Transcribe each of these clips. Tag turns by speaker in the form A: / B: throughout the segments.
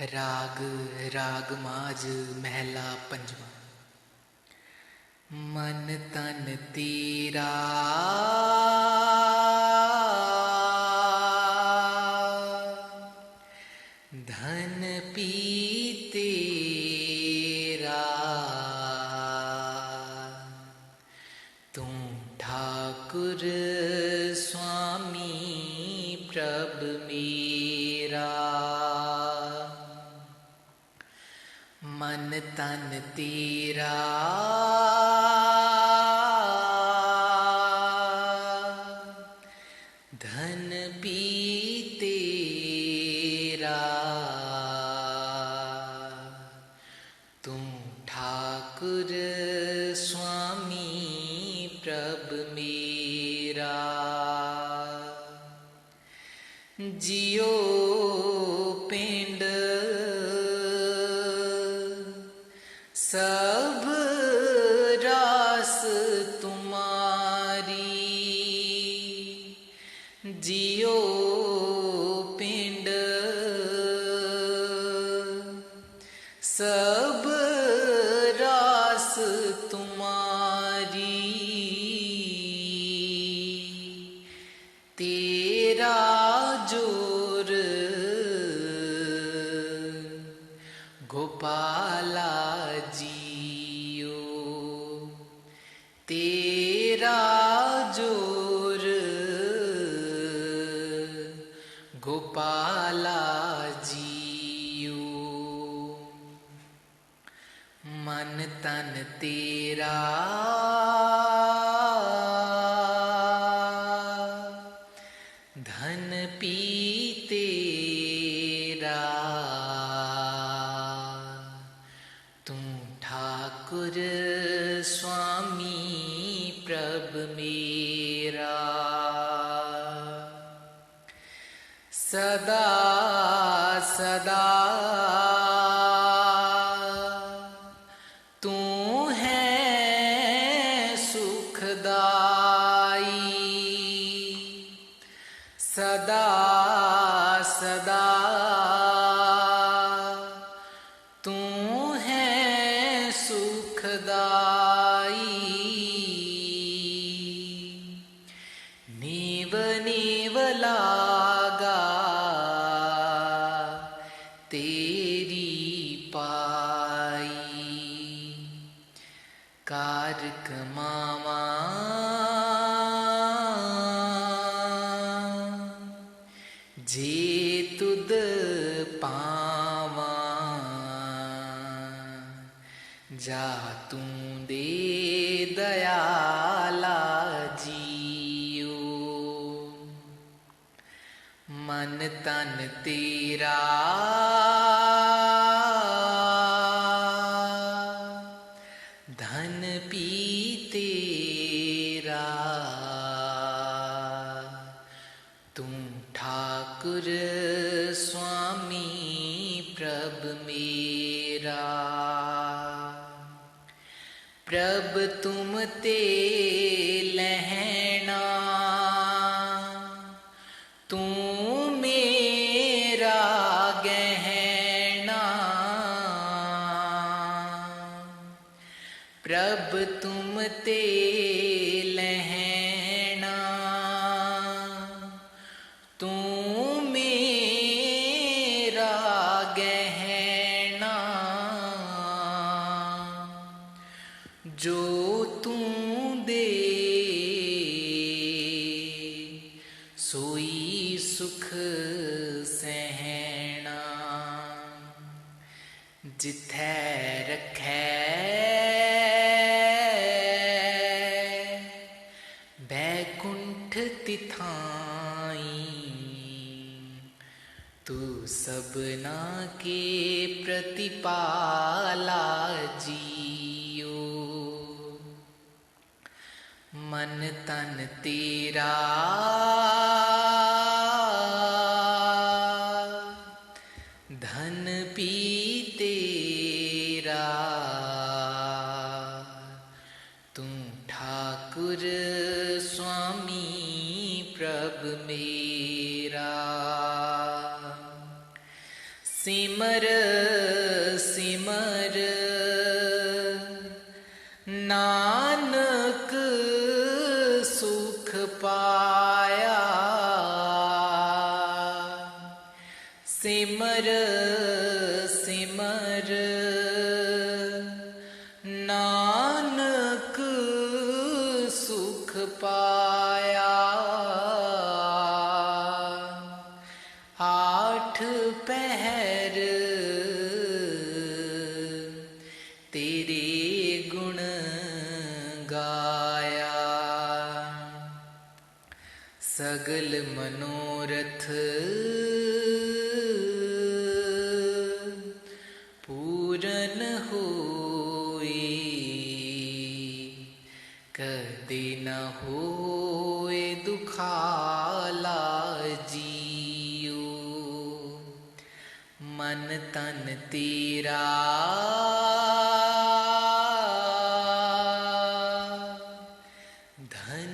A: राग राग माज महला पंजवा। मन तन तेरा। धन पी तेरा तू ठाकुर स्वामी। तन तेरा। धन पी तेरा तू ठाकुर स्वामी प्रभ मेरा। जियो सब रास तुम्हारी। जियो पिंड। सब रास तुम्हारी। तेरा ज़ोर तेरा। धन पी तेरा। तू ठाकुर स्वामी प्रभ मेरा। सदा सदा सदा सदा। तू है सुखदाई। नीव नीव लागा तेरी पाई। कारक मामा जे तुद पावा। जा तू दे दयाला जियो। मन तन तेरा स्वामी प्रभ मेरा। प्रभ तुम ते लहना जो तू दे। सोई सुख सहना। जिथै रखै। बैकुंठ तिथाई। तू सबना के प्रतिपाला जियो मन तन तेरा। धन पी तेरा तू ठाकुर स्वामी प्रभ मेरा। सिमर सिमर नानक सुख सगल मनोरथ। पूरन होए कदे न होए दुखाला जियो। मन तन तेरा। धन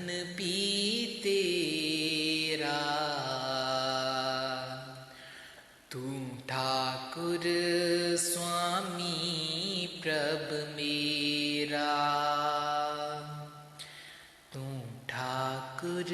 A: तू ठाकुर